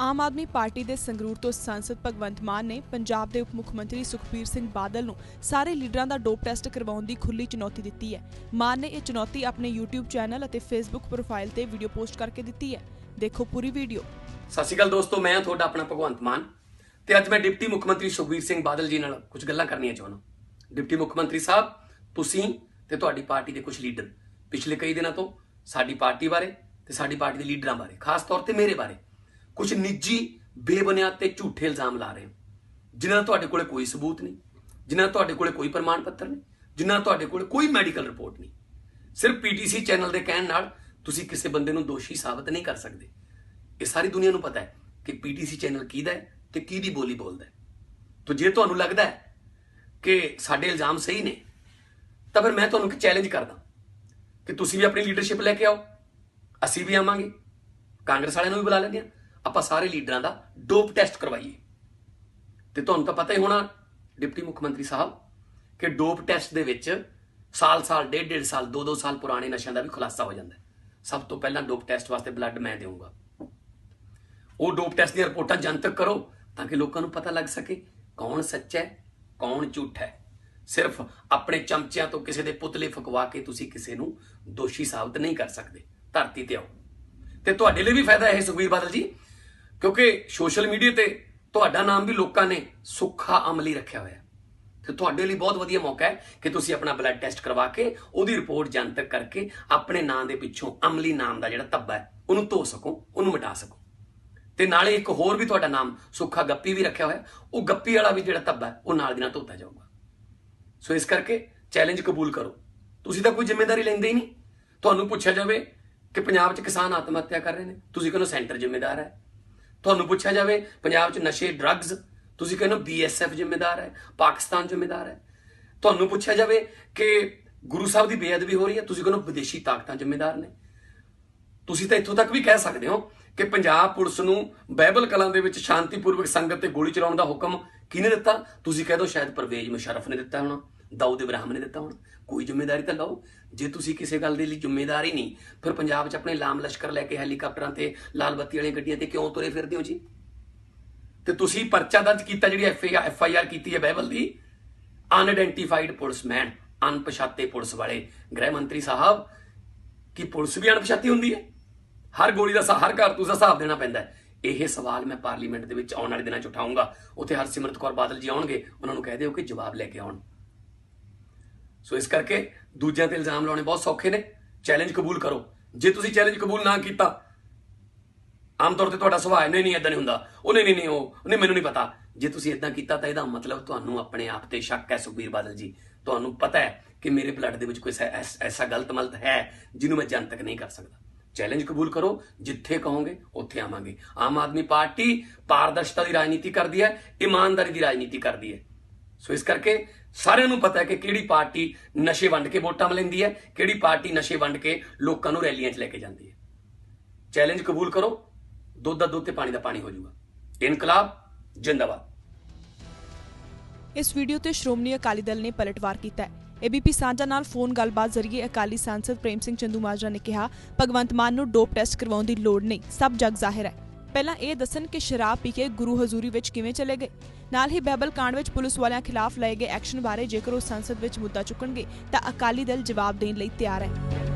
Aam Aadmi party ਦੇ ਸੰਗਰੂਰ ਤੋਂ ਸੰਸਦ ਭਗਵੰਤ ਮਾਨ ਨੇ ਪੰਜਾਬ ਦੇ ਉਪ ਮੁੱਖ ਮੰਤਰੀ ਸੁਖਬੀਰ ਸਿੰਘ ਬਾਦਲ ਨੂੰ ਸਾਰੇ ਲੀਡਰਾਂ ਦਾ ਡੋਪ ਟੈਸਟ ਕਰਵਾਉਣ ਦੀ ਖੁੱਲੀ ਚੁਣੌਤੀ ਦਿੱਤੀ ਹੈ। ਮਾਨ ਨੇ ਇਹ ਚੁਣੌਤੀ ਆਪਣੇ YouTube ਚੈਨਲ ਅਤੇ Facebook ਪ੍ਰੋਫਾਈਲ ਤੇ ਵੀਡੀਓ ਪੋਸਟ ਕਰਕੇ ਦਿੱਤੀ ਹੈ। ਦੇਖੋ ਪੂਰੀ ਵੀਡੀਓ ਸਤਿ ਸ਼੍ਰੀ ਅਕਾਲ ਦੋਸਤੋ, ਮੈਂ ਤੁਹਾਡਾ ਆਪਣਾ ਭਗਵੰਤ ਮਾਨ ਤੇ ਅੱਜ ਮੈਂ ਡਿਪਟੀ ਮੁੱਖ ਮੰਤਰੀ ਸੁਖਬੀਰ ਸਿੰਘ ਬਾਦਲ ਜੀ ਨਾਲ ਕੁਝ ਗੱਲਾਂ ਕਰਨੀਆਂ ਚਾਹੁੰਦਾ ਡਿਪਟੀ ਮੁੱਖ ਮੰਤਰੀ ਸਾਹਿਬ, ਤੁਸੀਂ ਤੇ ਤੁਹਾਡੀ ਪਾਰਟੀ ਦੇ ਕੁਝ ਲੀਡਰ ਪਿਛਲੇ ਕਈ ਦਿਨਾਂ ਤੋਂ ਸਾਡੀ ਪਾਰਟੀ ਬਾਰੇ ਤੇ ਸਾਡੀ ਪਾਰਟੀ ਦੇ ਲੀਡਰਾਂ ਬਾਰੇ, ਖਾਸ ਤੌਰ ਤੇ ਮੇਰੇ ਬਾਰੇ ਕੁਝ ਨਿੱਜੀ ਬੇਬੁਨਿਆਦ ਤੇ ਝੂਠੇ ਇਲਜ਼ਾਮ ਲਾ ਰਹੇ ਹੋ। ਜਿਨ੍ਹਾਂ ਤੁਹਾਡੇ ਕੋਲੇ ਕੋਈ ਸਬੂਤ ਨਹੀਂ, ਜਿਨ੍ਹਾਂ ਤੁਹਾਡੇ ਕੋਲੇ ਕੋਈ ਪ੍ਰਮਾਣ ਪੱਤਰ ਨਹੀਂ, ਜਿਨ੍ਹਾਂ ਤੁਹਾਡੇ ਕੋਲੇ ਕੋਈ ਮੈਡੀਕਲ ਰਿਪੋਰਟ ਨਹੀਂ। ਸਿਰਫ ਪੀਟੀਸੀ ਚੈਨਲ ਦੇ ਕਹਿਣ ਨਾਲ ਤੁਸੀਂ ਕਿਸੇ ਬੰਦੇ ਨੂੰ ਦੋਸ਼ੀ ਸਾਬਤ ਨਹੀਂ ਕਰ ਸਕਦੇ। ਇਹ ਸਾਰੀ ਦੁਨੀਆ ਨੂੰ ਪਤਾ ਹੈ ਕਿ ਪੀਟੀਸੀ ਚੈਨਲ ਕਿਹਦਾ ਹੈ ਤੇ ਕਿਹਦੀ ਬੋਲੀ ਬੋਲਦਾ ਹੈ। ਤਾਂ ਜੇ ਤੁਹਾਨੂੰ ਲੱਗਦਾ ਹੈ ਕਿ ਸਾਡੇ ਇਲਜ਼ਾਮ ਸਹੀ ਨੇ, ਤਾਂ ਫਿਰ ਮੈਂ ਤੁਹਾਨੂੰ ਇੱਕ ਚੈਲੰਜ ਕਰਦਾ ਕਿ ਤੁਸੀਂ ਵੀ ਆਪਣੀ ਲੀਡਰਸ਼ਿਪ ਲੈ ਕੇ ਆਓ। ਅਸੀਂ ਵੀ ਆਵਾਂਗੇ। ਕਾਂਗਰਸ ਵਾਲਿਆਂ ਨੂੰ ਵੀ ਬੁਲਾ ਲੈਂਦੇ ਆ ਆਪਾਂ ਸਾਰੇ ਲੀਡਰਾਂ ਦਾ ਡੋਪ ਟੈਸਟ ਕਰਵਾਈਏ। ਤੇ ਤੁਹਾਨੂੰ ਤਾਂ ਪਤਾ ਹੀ ਹੋਣਾ, ਡਿਪਟੀ ਮੁੱਖ ਮੰਤਰੀ ਸਾਹਿਬ, ਕਿ ਡੋਪ ਟੈਸਟ ਦੇ ਵਿੱਚ ਸਾਲ-ਸਾਲ ਡੇਢ-ਡੇਢ ਸਾਲ ਦੋ-ਦੋ ਸਾਲ ਪੁਰਾਣੇ ਨਸ਼ਿਆਂ ਦਾ ਵੀ ਖੁਲਾਸਾ ਹੋ ਜਾਂਦਾ ਸਭ ਤੋਂ ਪਹਿਲਾਂ ਡੋਪ ਟੈਸਟ ਵਾਸਤੇ ਬਲੱਡ ਮੈਂ ਦੇਵਾਂਗਾ ਉਹ ਡੋਪ ਟੈਸਟ ਦੀਆਂ ਰਿਪੋਰਟਾਂ ਜਨਤਕ ਕਰੋ, ਤਾਂ ਕਿ ਲੋਕਾਂ ਨੂੰ ਪਤਾ ਲੱਗ ਸਕੇ ਕੌਣ ਸੱਚਾ ਹੈ, ਕੌਣ ਝੂਠਾ ਹੈ। ਸਿਰਫ ਆਪਣੇ ਚਮਚਿਆਂ ਤੋਂ ਕਿਸੇ ਦੇ ਪੁਤਲੇ ਫਕਵਾ ਕੇ ਤੁਸੀਂ ਕਿਸੇ ਨੂੰ ਦੋਸ਼ੀ ਸਾਬਤ ਨਹੀਂ ਕਰ ਸਕਦੇ। ਧਰਤੀ ਤੇ ਆਓ। ਤੇ ਤੁਹਾਡੇ ਲਈ ਵੀ ਫਾਇਦਾ ਹੈ ਸੁਖਬੀਰ ਬਾਦਲ ਜੀ ਕਿਉਂਕਿ ਸੋਸ਼ਲ ਮੀਡੀਆ ਤੇ ਤੁਹਾਡਾ ਨਾਮ ਵੀ ਲੋਕਾਂ ਨੇ ਸੁੱਖਾ ਅਮਲੀ ਰੱਖਿਆ ਹੋਇਆ। ਹੈ ਤੇ ਤੁਹਾਡੇ ਲਈ ਬਹੁਤ ਵਧੀਆ ਮੌਕਾ ਹੈ ਕਿ ਤੁਸੀਂ ਆਪਣਾ ਬਲੱਡ ਟੈਸਟ ਕਰਵਾ ਕੇ ਉਹਦੀ ਰਿਪੋਰਟ ਜਨਤਕ ਕਰਕੇ ਆਪਣੇ ਨਾਂ ਦੇ ਪਿੱਛੋਂ ਅਮਲੀ ਨਾਮ ਦਾ ਜਿਹੜਾ ਧੱਬਾ ਹੈ, ਉਹਨੂੰ ਧੋ ਸਕੋ, ਉਹਨੂੰ ਮਿਟਾ ਸਕੋ। ਤੇ ਨਾਲੇ ਇੱਕ ਹੋਰ ਵੀ ਤੁਹਾਡਾ ਨਾਮ ਸੁੱਖਾ ਗੱਪੀ ਵੀ ਰੱਖਿਆ ਹੋਇਆ, ਉਹ ਗੱਪੀ ਵਾਲਾ ਵੀ ਜਿਹੜਾ ਧੱਬਾ ਉਹ ਨਾਲ ਦੀ ਨਾਲ ਧੋਤਾ ਜਾਊਗਾ। ਸੋ ਇਸ ਕਰਕੇ ਚੈਲੰਜ ਕਬੂਲ ਕਰੋ। ਤੁਸੀਂ ਤਾਂ ਕੋਈ ਜ਼ਿੰਮੇਵਾਰੀ ਲੈਂਦੇ ਹੀ ਨਹੀਂ। ਤੁਹਾਨੂੰ ਪੁੱਛਿਆ ਜਾਵੇ ਕਿ ਪੰਜਾਬ 'ਚ ਕਿਸਾਨ ਆਤਮ ਹੱਤਿਆ ਕਰ ਰਹੇ ਨੇ। ਤੁਸੀਂ ਕਹਿੰਦੇ ਸੈਂਟਰ ਜ਼ਿੰਮੇਦਾਰ ਹੈ। ਤੁਹਾਨੂੰ ਪੁੱਛਿਆ ਜਾਵੇ, ਪੰਜਾਬ 'ਚ ਨਸ਼ੇ ਡਰੱਗਸ ਤੁਸੀਂ ਕਹਿੰਦੇ ਬੀਐਸਐਫ ਜ਼ਿੰਮੇਦਾਰ ਹੈ, ਪਾਕਿਸਤਾਨ ਜ਼ਿੰਮੇਦਾਰ ਹੈ। ਤੁਹਾਨੂੰ ਪੁੱਛਿਆ ਜਾਵੇ ਕਿ ਗੁਰੂ ਸਾਹਿਬ ਦੀ ਬੇਅਦਬੀ ਹੋ ਰਹੀ ਹੈ, ਤੁਸੀਂ ਕਹਿੰਦੇ ਵਿਦੇਸ਼ੀ ਤਾਕਤਾਂ ਜ਼ਿੰਮੇਦਾਰ ਨੇ। ਤੁਸੀਂ ਤਾਂ ਇੱਥੋਂ ਤੱਕ ਵੀ ਕਹਿ ਸਕਦੇ ਹੋ ਕਿ ਪੰਜਾਬ ਪੁਲਿਸ ਨੂੰ ਬਾਈਬਲ ਕਲਾਂ ਦੇ ਵਿੱਚ ਸ਼ਾਂਤੀਪੂਰਵਕ ਸੰਗਤ ਤੇ ਗੋਲੀ ਚਲਾਉਣ ਦਾ ਹੁਕਮ ਕਿਹਨੇ ਦਿੱਤਾ? ਤੁਸੀਂ ਕਹਿ ਦਿਓ ਸ਼ਾਇਦ ਪਰਵੇਜ਼ ਮੁਸ਼ਰਫ ਨੇ ਦਿੱਤਾ ਹੋਣਾ। ਦਾਊਦ ਇਬਰਾਹਿਮ ਨੇ ਦਿੱਤਾ ਹੋਣਾ ਕੋਈ ਜ਼ਿੰਮੇਵਾਰੀ ਤਾਂ ਲਓ ਜੇ ਤੁਸੀਂ ਕਿਸੇ ਗੱਲ ਦੇ ਲਈ ਜ਼ਿੰਮੇਦਾਰ ਹੀ ਨਹੀਂ ਫਿਰ ਪੰਜਾਬ 'ਚ ਆਪਣੇ ਲਾਮ ਲਸ਼ਕਰ ਲੈ ਕੇ ਹੈਲੀਕਾਪਟਰਾਂ ਤੇ ਲਾਲ ਬੱਤੀ ਵਾਲੀਆਂ ਗੱਡੀਆਂ ਤੇ ਕਿਉਂ ਤੁਰੇ ਫਿਰਦੇ ਹੋ ਜੀ ਤੇ ਤੁਸੀਂ ਪਰਚਾ ਦਰਜ ਕੀਤਾ ਜਿਹੜੀ ਐਫ ਆਈ ਆਰ ਕੀਤੀ ਹੈ ਬਾਈਬਲ ਦੀ ਅਨਆਇਡੈਂਟੀਫਾਈਡ ਪੁਲਿਸਮੈਨ ਅਣਪਛਾਤੇ ਪੁਲਿਸ ਵਾਲੇ ਗ੍ਰਹਿ ਮੰਤਰੀ ਸਾਹਿਬ ਕੀ ਪੁਲਿਸ ਵੀ ਅਣਪਛਾਤੀ ਹੁੰਦੀ ਹੈ ਹਰ ਗੋਲੀ ਦਾ ਹਿਸਾ- ਹਰ ਘਰ ਦਾ ਹਿਸਾਬ ਦੇਣਾ ਪੈਂਦਾ ਹੈ ਇਹ ਸਵਾਲ ਮੈਂ ਪਾਰਲੀਮੈਂਟ ਦੇ ਵਿੱਚ ਆਉਣ ਵਾਲੇ ਦਿਨਾਂ 'ਚ ਉਠਾਉਂਗਾ ਉੱਥੇ ਹਰਸਿਮਰਤ ਕੌਰ ਬਾਦਲ ਜੀ ਆਉਣਗੇ ਉਹਨਾਂ ਨੂੰ ਕਹਿ ਦਿਓ ਕਿ ਜਵਾਬ ਲੈ ਕੇ ਆਉਣ ਸੋ ਇਸ ਕਰਕੇ ਦੂਜਿਆਂ ਤੇ ਇਲਜ਼ਾਮ ਲਾਉਣੇ ਬਹੁਤ ਸੌਖੇ ਨੇ। ਚੈਲੰਜ ਕਬੂਲ ਕਰੋ। ਜੇ ਤੁਸੀਂ ਚੈਲੰਜ ਕਬੂਲ ਨਾ ਕੀਤਾ, ਆਮ ਤੌਰ ਤੇ ਤੁਹਾਡਾ ਸੁਭਾਅ ਨਹੀਂ ਨਹੀਂ ਇਦਾਂ ਨਹੀਂ ਹੁੰਦਾ। ਉਹ ਨਹੀਂ ਨਹੀਂ ਨਹੀਂ, ਉਹ ਨਹੀਂ ਮੈਨੂੰ ਨਹੀਂ ਪਤਾ। ਜੇ ਤੁਸੀਂ ਇਦਾਂ ਕੀਤਾ ਤਾਂ ਇਹਦਾ ਮਤਲਬ ਤੁਹਾਨੂੰ ਆਪਣੇ ਆਪ ਤੇ ਸ਼ੱਕ ਹੈ ਸੁਖਬੀਰ ਬਾਦਲ ਜੀ। ਤੁਹਾਨੂੰ ਪਤਾ ਹੈ ਕਿ ਮੇਰੇ ਬਲੱਡ ਦੇ ਵਿੱਚ ਕੋਈ ਐਸ- ਐਸਾ ਗਲਤ ਮਲਤ ਹੈ ਜਿਹਨੂੰ ਮੈਂ ਜਨਤਕ ਨਹੀਂ ਕਰ ਸਕਦਾ। ਚੈਲੰਜ ਕਬੂਲ ਕਰੋ। ਜਿੱਥੇ ਕਹੋਗੇ, ਉੱਥੇ ਆਵਾਂਗੇ। ਆਮ ਆਦਮੀ ਪਾਰਟੀ ਪਾਰਦਰਸ਼ਤਾ ਦੀ ਰਾਜਨੀਤੀ ਕਰਦੀ ਹੈ, ਇਮਾਨਦਾਰੀ ਦੀ ਰਾਜਨੀਤੀ ਕਰਦੀ ਹੈ। ਸੋ ਇਸ ਕਰਕੇ ਸਾਰਿਆਂ ਨੂੰ ਪਤਾ ਹੈ ਕਿ ਕਿਹੜੀ ਪਾਰਟੀ ਨਸ਼ੇ ਵੰਡ ਕੇ ਵੋਟਾਂ ਲੈਂਦੀ ਹੈ, ਕਿਹੜੀ ਪਾਰਟੀ ਨਸ਼ੇ ਵੰਡ ਕੇ ਲੋਕਾਂ ਨੂੰ ਰੈਲੀਆਂ 'ਚ ਲੈ ਕੇ ਜਾਂਦੀ ਹੈ। ਚੈਲੰਜ ਕਬੂਲ ਕਰੋ, ਦੁੱਧ ਦਾ ਦੁੱਧ ਤੇ ਪਾਣੀ ਦਾ ਪਾਣੀ ਹੋ ਜਾਊਗਾ। ਇਨਕਲਾਬ, ਜਿੰਦਾਬਾਦ। ਇਸ ਵੀਡੀਓ ਤੇ ਸ਼੍ਰੋਮਣੀ ਅਕਾਲੀ ਦਲ ਨੇ ਪਲਟਵਾਰ ਕੀਤਾ ਹੈ। ਏਬੀਪੀ ਸਾਂਝਾ ਨਾਲ ਫੋਨ ਗੱਲਬਾਤ ਜ਼ਰੀਏ ਅਕਾਲੀ ਸਾਂਸਦ ਪ੍ਰੇਮ ਸਿੰਘ ਚੰਦੂਮਾਜਰਾ ਨੇ ਕਿਹਾ, ਭਗਵੰਤ ਮਾਨ ਨੂੰ ਡੋਪ ਟੈਸਟ ਕਰਵਾਉਣ ਦੀ ਲੋੜ ਨਹੀਂ, ਸਭ ਜਗ ਜ਼ਾਹਿਰ ਹੈ। ਪਹਿਲਾਂ ਇਹ ਦੱਸਣ ਕਿ ਸ਼ਰਾਬ ਪੀ ਕੇ ਗੁਰੂ ਹਜ਼ੂਰੀ ਵਿੱਚ ਕਿਵੇਂ ਚਲੇ ਗਏ? ਨਾਲ ਹੀ ਬਹਿਬਲ ਕਾਂਡ ਵਿੱਚ ਪੁਲਿਸ ਵਾਲਿਆਂ ਖਿਲਾਫ ਲਏ ਗਏ ਐਕਸ਼ਨ ਬਾਰੇ ਜੇਕਰ ਉਹ ਸੰਸਦ ਵਿੱਚ ਮੁੱਦਾ ਚੁੱਕਣਗੇ, ਤਾਂ ਅਕਾਲੀ ਦਲ ਜਵਾਬ ਦੇਣ ਲਈ ਤਿਆਰ ਹੈ।